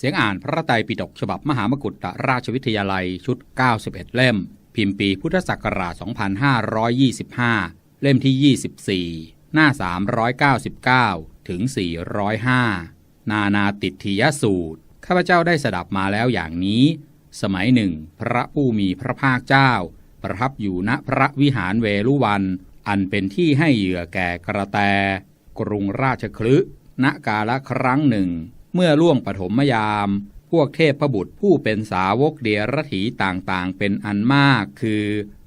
เสียงอ่านพระไตรปิฎกฉบับมหามกุฏราชวิทยาลัยชุด 91 เล่ม พิมพ์ปีพุทธศักราช 2525 เล่มที่ 24 หน้า 399 ถึง 405 นานาติทิยสูตร ข้าพเจ้าได้สดับมาแล้วอย่างนี้ สมัยหนึ่ง พระผู้มีพระภาคเจ้า ประทับอยู่ณพระวิหารเวลุวัน อันเป็นที่ให้เหยื่อแก่กระแต กรุงราชคลึณกาละครั้งหนึ่ง เมื่อล่วงปฐมยาม พวกเทพบุตรผู้เป็นสาวกเดียรถีต่างๆ เป็นอันมาก คือ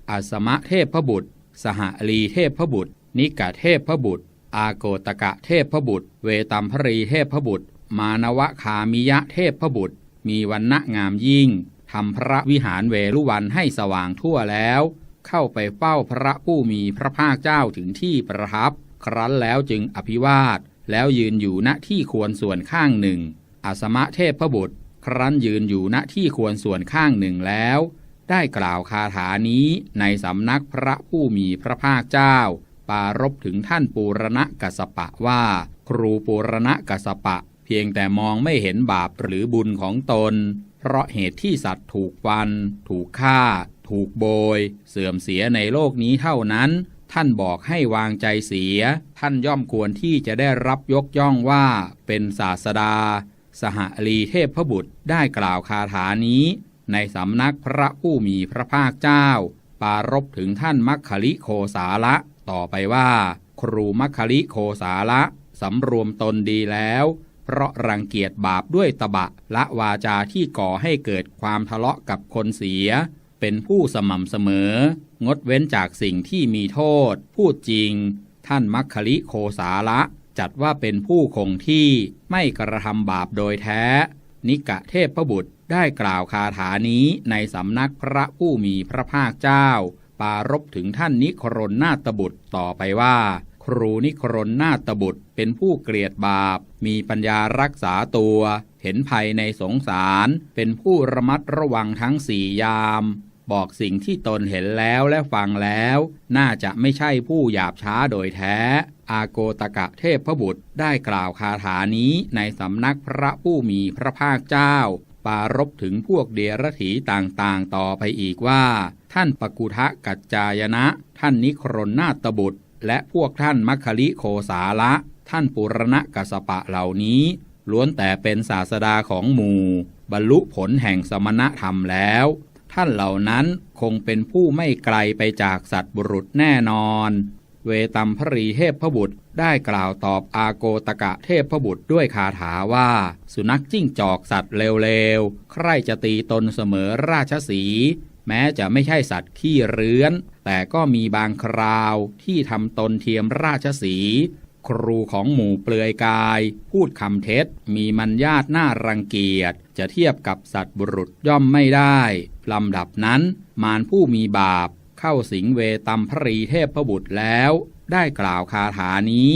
อสมะเทพบุตร สหลีเทพบุตร นิกะเทพบุตร อาโกตกะเทพบุตร เวตัมพรีเทพบุตร มานวะคามิยะเทพบุตร มีวันณะงามยิ่งทำพระวิหารเวลุวันให้สว่างทั่วแล้ว เข้าไปเฝ้าพระผู้มีพระภาคเจ้าถึงที่ประทับ ครั้นแล้วจึงอภิวาท แล้วยืนอยู่ณที่ควรส่วนข้างหนึ่งอสมะเทพบุตร ครั้นยืนอยู่ณที่ควรส่วนข้างหนึ่งแล้ว ได้กล่าวคาถานี้ในสำนักพระผู้มีพระภาคเจ้า ปารบถึงท่านปูรณะกัสปะว่า ครูปูรณะกัสปะ เพียงแต่มองไม่เห็นบาปหรือบุญของตน เพราะเหตุที่สัตว์ถูกฟัน ถูกฆ่า ถูกโบย เสื่อมเสียในโลกนี้เท่านั้น ท่านบอกให้วางใจเสีย ท่านย่อมควรที่จะได้รับยกย่องว่าเป็นศาสดา สหลีเทพบุตรได้กล่าวคาถานี้ ในสำนักพระผู้มีพระภาคเจ้า ปารบถึงท่านมัคคลิโคสาละ ต่อไปว่า ครูมัคคลิโคสาละสำรวมตนดีแล้ว เพราะรังเกียจบาปด้วยตบะละวาจาที่ก่อให้เกิดความทะเลาะกับคนเสีย เป็นผู้สม่ำเสมอ งดเว้นจากสิ่งที่มีโทษ พูดจริง ท่านมัคคิโคสาละ จัดว่าเป็นผู้คงที่ไม่กระทำบาปโดยแท้ นิกะเทพบุตรได้กล่าวคาถานี้ในสำนักพระผู้มีพระภาคเจ้า ปารบถึงท่านนิครนนาตบุตรต่อไปว่า ครูนิครนนาตบุตรเป็นผู้เกลียดบาป มีปัญญารักษาตัว เห็นภัยในสงสาร เป็นผู้ระมัดระวังทั้งสี่ยาม บอกสิ่งที่ตนเห็นแล้วและฟังแล้ว น่าจะไม่ใช่ผู้หยาบช้าโดยแท้ อาโกตกะเทพบุตรได้กล่าวคาถานี้ในสำนักพระผู้มีพระภาคเจ้า ปารบถึงพวกเดรถีต่างๆ ต่อไปอีกว่า ท่านปกุทะกัจจายนะ ท่านนิครนนาตบุตร และพวกท่านมัคคลิโคสาละ ท่านปุรณะกัสปะเหล่านี้ล้วนแต่เป็นศาสดาของหมู่ บรรลุผลแห่งสมณธรรมแล้ว ท่านเหล่านั้นคงเป็นผู้ไม่ไกลไปจากสัตว์บุรุษแน่นอน เวตัมพรีเทพบุตรได้กล่าวตอบอาโกตกะเทพบุตรด้วยคาถาว่า สุนัขจิ้งจอกสัตว์เลวๆ ใครจะตีตนเสมอราชสี แม้จะไม่ใช่สัตว์ขี้เรื้อน แต่ก็มีบางคราวที่ทำตนเทียมราชสี ครูของหมู่เปลือยกาย พูดคำเท็จ มีมัญญาตหน่ารังเกียจ จะเทียบกับสัตว์บุรุษย่อมไม่ได้ ลำดับนั้นมารผู้มีบาป เข้าสิงเวตัมพรีเทพบุตรแล้ว ได้กล่าวคาถานี้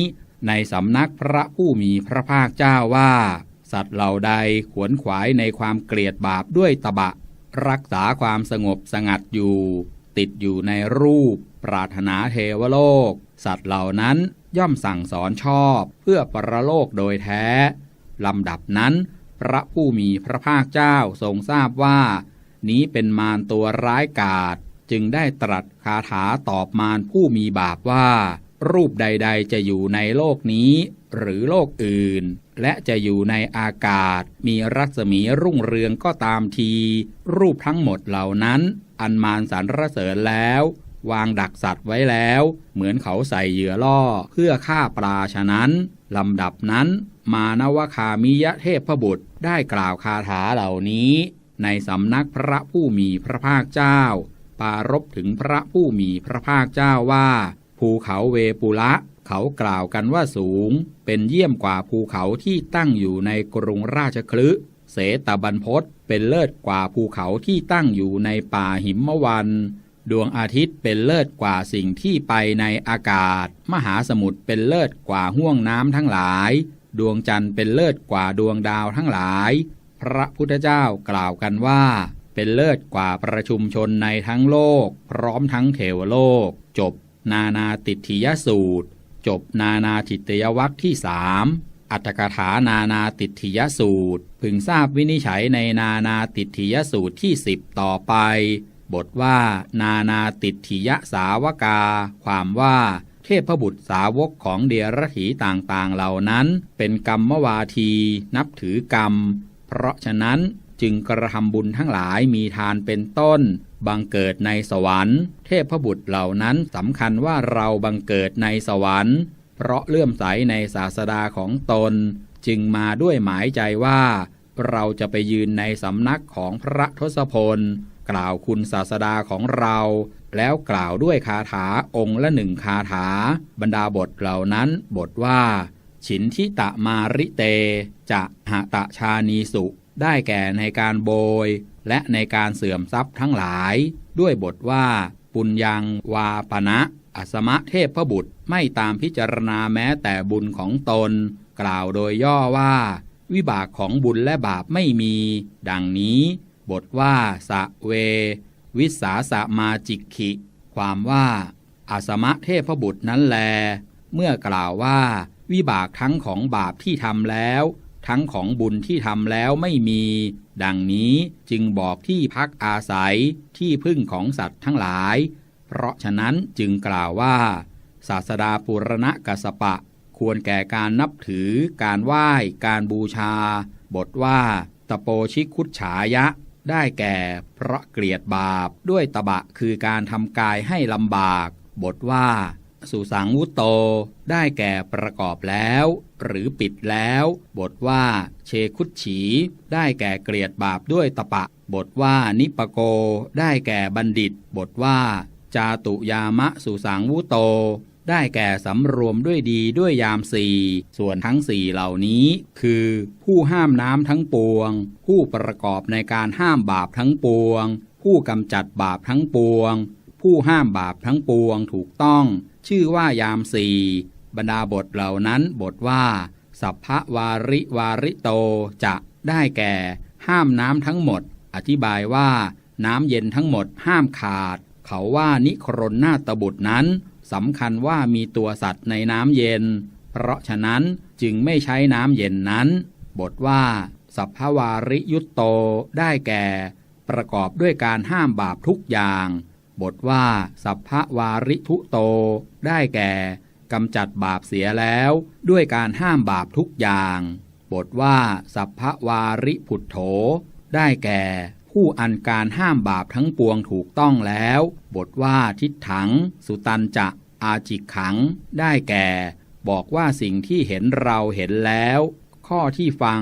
ในสำนักพระผู้มีพระภาคเจ้าว่า สัตว์เหล่าใดขวนขวายในความเกลียดบาปด้วยตบะ รักษาความสงบสงัดอยู่ ติดอยู่ในรูป ปรารถนาเทวโลก สัตว์เหล่านั้นย่อมสั่งสอนชอบเพื่อประโลกโดยแท้ลำดับนั้น พระผู้มีพระภาคเจ้าทรงทราบว่า นี้เป็นมารตัวร้ายกาจจึงได้ตรัสคาถาตอบมารผู้มีบาปว่า รูปใด ๆ จะอยู่ในโลกนี้ หรือโลกอื่น และจะอยู่ในอากาศ มีรัศมีรุ่งเรืองก็ตามที รูปทั้งหมดเหล่านั้น อันมารสรรเสริญแล้ว วางดักสัตว์ไว้แล้ว เหมือนเขาใส่เหยื่อล่อเพื่อฆ่าปลาฉะนั้นลำดับนั้น มานวคามิยะเทพบุตรได้กล่าวคาถาเหล่านี้ ในสำนักพระผู้มีพระภาคเจ้า ปารบถึงพระผู้มีพระภาคเจ้าว่า ภูเขาเวปุละ เขากล่าวกันว่าสูง เป็นเยี่ยมกว่าภูเขาที่ตั้งอยู่ในกรุงราชคลึเสตบันพศเป็นเลิศกว่าภูเขาที่ตั้งอยู่ในป่าหิมวัน ดวงอาทิตย์เป็นเลิศกว่าสิ่งที่ไปในอากาศ มหาสมุทรเป็นเลิศกว่าห้วงน้ำทั้งหลาย ดวงจันทร์เป็นเลิศกว่าดวงดาวทั้งหลาย ระพุทธเจ้ากล่าวกันว่า เป็นเลิศกว่าประชุมชนในทั้งโลก พร้อมทั้งเทวโลก จบ นานาติทิยสูตร จบนานาทิตยวัคที่สามอัตถกถานานาติถิยสูตร พึงทราบวินิจฉัยในนานาติถิยสูตรที่สิบต่อไป บทว่า นานาติถิยสาวกา ความว่าเทพบุตรสาวกของเดียรถีต่างๆเหล่านั้น เป็นกรรมวาที นับถือกรรม เพราะฉะนั้นจึงกระทำบุญทั้งหลายมีทานเป็นต้น บังเกิดในสวรรค์ เทพบุตรเหล่านั้นสำคัญว่าเราบังเกิดในสวรรค์ เพราะเลื่อมใสในศาสดาของตน จึงมาด้วยหมายใจว่า เราจะไปยืนในสำนักของพระทศพล กล่าวคุณศาสดาของเรา แล้วกล่าวด้วยคาถาองค์ละหนึ่งคาถา บรรดาบทเหล่านั้นบทว่า ฉินทิตะมาริเต จะหะตะชานีสุ ได้แก่ในการโบย และในการเสื่อมทรัพย์ทั้งหลาย ด้วยบทว่า ปุญญังวาปณะอสมะเทพพบุตรไม่ตามพิจารณาแม้แต่บุญของตน กล่าวโดยย่อว่า วิบากของบุญและบาปไม่มี ดังนี้ บทว่า สะเว วิสาสะมาจิกขิ ความว่าอาสมะเทพบุตรนั้นแล เมื่อกล่าวว่า วิบากทั้งของบาปที่ทำแล้ว ทั้งของบุญที่ทำแล้วไม่มี ดังนี้จึงบอกที่พักอาศัยที่พึ่งของสัตว์ทั้งหลาย เพราะฉะนั้นจึงกล่าวว่า ศาสดาปุรณะกสปะ ควรแก่การนับถือ การไหว้ การบูชา บทว่าตะโปชิคุดฉายะ ได้แก่เพราะเกลียดบาปด้วยตบะคือการทำกายให้ลำบาก บทว่า สุสังวุโต ได้แก่ประกอบแล้ว หรือปิดแล้ว บทว่าเชคุดฉี ได้แก่เกลียดบาปด้วยตะปะ บทว่านิปโก ได้แก่บัณฑิต บทว่า จาตุยามะสุสังวุโต ได้แก่สำรวมด้วยดีด้วยยามสี่ส่วนทั้งสี่เหล่านี้ คือ ผู้ห้ามน้ำทั้งปวง ผู้ประกอบในการห้ามบาปทั้งปวง ผู้กำจัดบาปทั้งปวง ผู้ห้ามบาปทั้งปวงถูกต้อง ชื่อว่ายามสี่บรรดาบทเหล่านั้นบทว่า สัพพวาริวาริโตจะได้แก่ ห้ามน้ำทั้งหมด อธิบายว่า น้ำเย็นทั้งหมดห้ามขาด เขาว่านิครนนาตบุตรนั้นสำคัญว่ามีตัวสัตว์ในน้ำเย็น เพราะฉะนั้นจึงไม่ใช้น้ำเย็นนั้น บทว่า สัพพวาริยุตโตได้แก่ ประกอบด้วยการห้ามบาปทุกอย่าง บทว่า สัพพวาริทุโต ได้แก่กำจัดบาปเสียแล้ว ด้วยการห้ามบาปทุกอย่าง บทว่า สัพพวาริผุดโถ ได้แก่ผู้อันการห้ามบาปทั้งปวงถูกต้องแล้ว บทว่าทิฏฐัง สุตันจะอาจิกขัง ได้แก่ บอกว่าสิ่งที่เห็นเราเห็นแล้ว ข้อที่ฟัง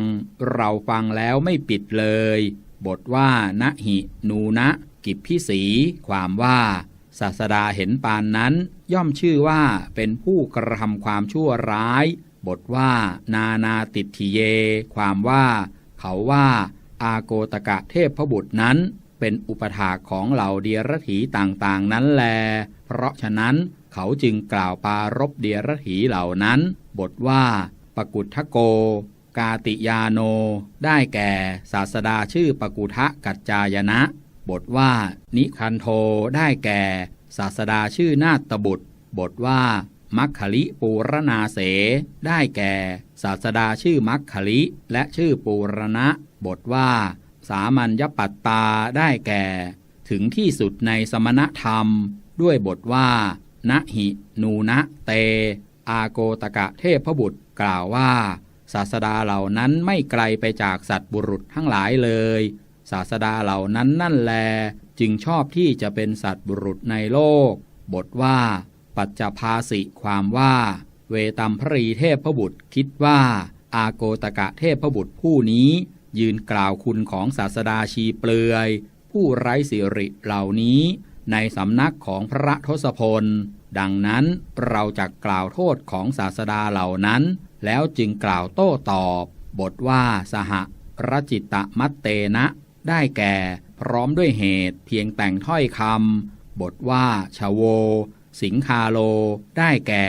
เราฟังแล้วไม่ปิดเลย บทว่านะหินูนะ กิจพิสี ความว่า ศาสดาเห็นปานนั้น ย่อมชื่อว่าเป็นผู้กระทำความชั่วร้าย บทว่า นานาติทิเย ความว่า เขาว่า อาโกตกะเทพพบุตรนั้น เป็นอุปถาของเหล่าเดียรถีต่างๆ นั้นแล เพราะฉะนั้นเขาจึงกล่าวปารบเดียรถีเหล่านั้น บทว่า ปกุทะโกกาติยาโน ได้แก่ศาสดาชื่อปกุทะกัจจายนะ บทว่า นิคันโทได้แก่ ศาสดาชื่อนาตบุตร บทว่า มัคคลิปูรณาเส ได้แก่ ศาสดาชื่อมัคคลิและชื่อปูรณะ บทว่า สามัญญปัตตาได้แก่ ถึงที่สุดในสมณธรรม ด้วยบทว่านะหินูนะเต อาโกตกะเทพบุตรกล่าวว่า ศาสดาเหล่านั้นไม่ไกลไปจากสัตว์บุรุษทั้งหลายเลย ศาสดาเหล่านั้นนั่นแล จึงชอบที่จะเป็นสัตว์บุรุษในโลก บทว่า ปัจจภาสิความว่า เวตัมพรีเทพบุตรคิดว่า อาโกตกะเทพบุตรผู้นี้ ยืนกล่าวคุณของศาสดาชีเปลือย ผู้ไร้สิริเหล่านี้ ในสำนักของพระทศพล ดังนั้นเราจะกล่าวโทษของศาสดาเหล่านั้น แล้วจึงกล่าวโต้ตอบ บทว่าสหรจิตตมัตเตนะ ได้แก่พร้อมด้วยเหตุเพียงแต่งถ้อยคำบทว่าชาโว สิงคาโล ได้แก่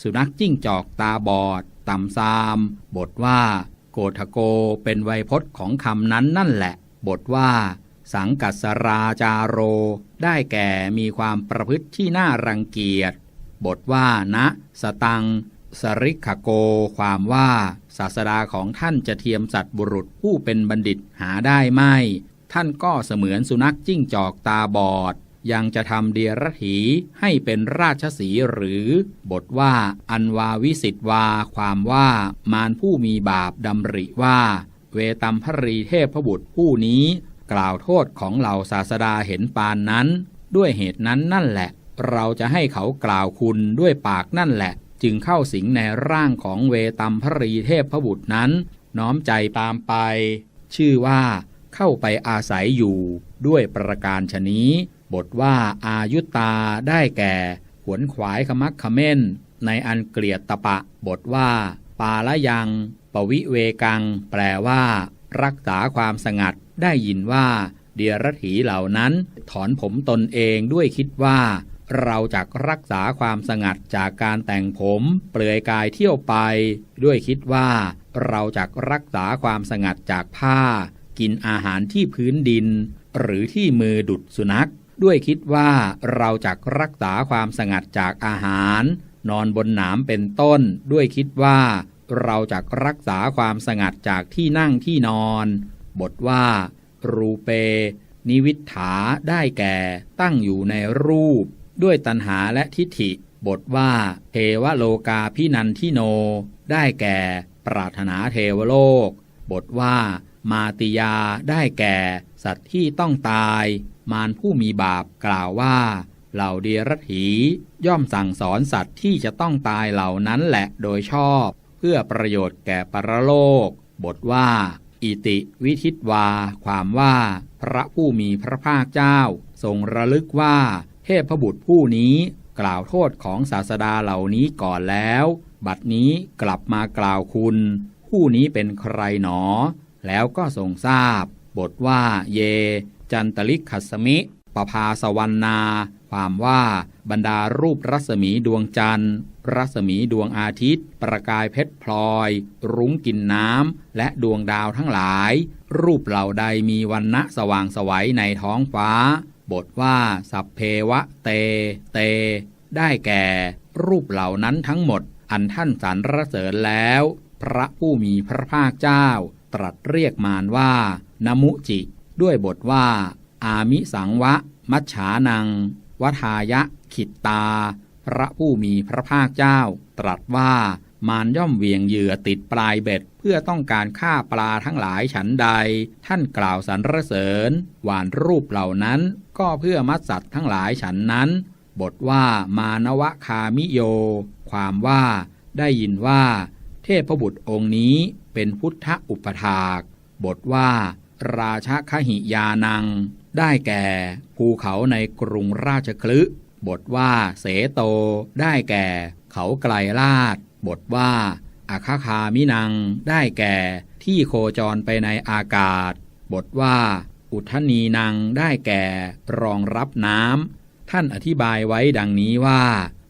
สุนัขจิ้งจอกตาบอดต่ำซาม บทว่า โกทโกเป็นไวยพจน์ของคำนั้นนั่นแหละ บทว่า สังกัสราจาโร ได้แก่มีความประพฤติที่น่ารังเกียจ บทว่านะ สตัง สริขโก ความว่า ศาสดาของท่านจะเทียมสัตว์บุรุษผู้เป็นบัณฑิตหาได้ไม่ ท่านก็เสมือนสุนัขจิ้งจอกตาบอด ยังจะทำเดียรถีให้เป็นราชสีหรือ บทว่า อันวาวิสิตวา ความว่ามารผู้มีบาปดำริว่า เวตัมพรีเทพบุตรผู้นี้ กล่าวโทษของเหล่าศาสดาเห็นปานนั้น ด้วยเหตุนั้นนั่นแหละ เราจะให้เขากล่าวคุณด้วยปากนั่นแหละ จึงเข้าสิงในร่างของเวตัมพรีเทพบุตรนั้น น้อมใจตามไป ชื่อว่าเข้าไปอาศัยอยู่ด้วยประการชนี้ บทว่าอายุตาได้แก่ขวนขวายขมักขม้น ในอันเกลียดตะปะ บทว่า ปาละยัง ปวิเวกัง แปลว่า รักษาความสงัดได้ยินว่า เดียรถีเหล่านั้น ถอนผมตนเองด้วยคิดว่า เราจักรักษาความสงัดจากการแต่งผม เปลือยกายเที่ยวไป ด้วยคิดว่า เราจักรักษาความสงัดจากผ้า กินอาหารที่พื้นดิน หรือที่มือดุดสุนัข ด้วยคิดว่าเราจักรักษาความสงัดจากอาหาร นอนบนหนามเป็นต้น ด้วยคิดว่า เราจักรักษาความสงัดจากที่นั่งที่นอน บทว่า รูเป นิวิฏฐาได้แก่ตั้งอยู่ในรูป ด้วยตัณหาและทิฏฐิ บทว่า เทวโลกาพินันทิโน ได้แก่ ปรารถนาเทวโลก บทว่า มาติยาได้แก่ สัตว์ที่ต้องตาย มารผู้มีบาปกล่าวว่า เหล่าเดียรถีย่อมสั่งสอนสัตว์ที่จะต้องตายเหล่านั้นแหละโดยชอบ เพื่อประโยชน์แก่ปรโลก บทว่า อิติวิทิตวา ความว่า พระผู้มีพระภาคเจ้า ทรงระลึกว่า เทพบุตรผู้นี้กล่าวโทษของศาสดาเหล่านี้ก่อนแล้ว บัดนี้กลับมากล่าวคุณ ผู้นี้เป็นใครหนอ แล้วก็ทรงทราบ บทว่าเย จันตลิกขัสมิปภาสวรรณา ความว่าบรรดารูปรัศมีดวงจันทร์ รัศมีดวงอาทิตย์ ประกายเพชรพลอย รุ้งกินน้ำ และดวงดาวทั้งหลาย รูปเหล่าใดมีวันณะสว่างสวัยในท้องฟ้า บทว่า สัพเพวะเต เต ได้แก่ รูปเหล่านั้นทั้งหมด อันท่านสรรเสริญแล้ว พระผู้มีพระภาคเจ้า ตรัสเรียกมารว่านมุจิ ด้วยบทว่า อามิสังวะ มัจฉานัง วทายะ ขิตตา พระผู้มีพระภาคเจ้า ตรัสว่า มารย่อมเวียงเหยื่อติดปลายเบ็ด เพื่อต้องการฆ่าปลาทั้งหลายฉันใด ท่านกล่าวสรรเสริญ หวานรูปเหล่านั้น ก็เพื่อมัดสัตว์ทั้งหลายฉันนั้น บทว่ามานวคามิโย ความว่าได้ยินว่า เทพบุตรองค์นี้เป็นพุทธอุปถาก บทว่า ราชคหิยานัง ได้แก่ภูเขาในกรุงราชคลึบทว่าเสโต ได้แก่ เขาไกลลาด บทว่าอาคาคามินังได้แก่ที่โคจรไปในอากาศ บทว่า อุทนีนังได้แก่รองรับน้ำท่านอธิบายไว้ดังนี้ว่า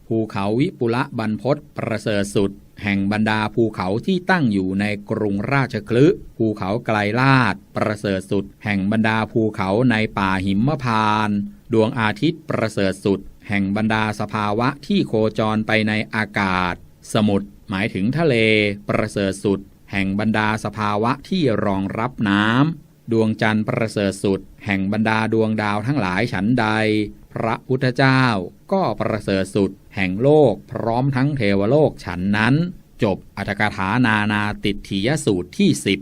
ภูเขาวิปุละบรรพศประเสริฐสุด แห่งบรรดาภูเขาที่ตั้งอยู่ในกรุงราชคลึภูเขาไกลลาดประเสริฐสุด แห่งบรรดาภูเขาในป่าหิมพาน ดวงอาทิตย์ประเสริฐสุด แห่งบรรดาสภาวะที่โคจรไปในอากาศ สมุทรหมายถึงทะเลประเสริฐสุด แห่งบรรดาสภาวะที่รองรับน้ำดวงจันทร์ประเสริฐสุด แห่งบรรดาดวงดาวทั้งหลายฉันใด พระพุทธเจ้าก็ประเสริฐสุด แห่งโลกพร้อมทั้งเทวโลกฉันนั้น จบอัตถกถานานาติถียสูตรที่สิบ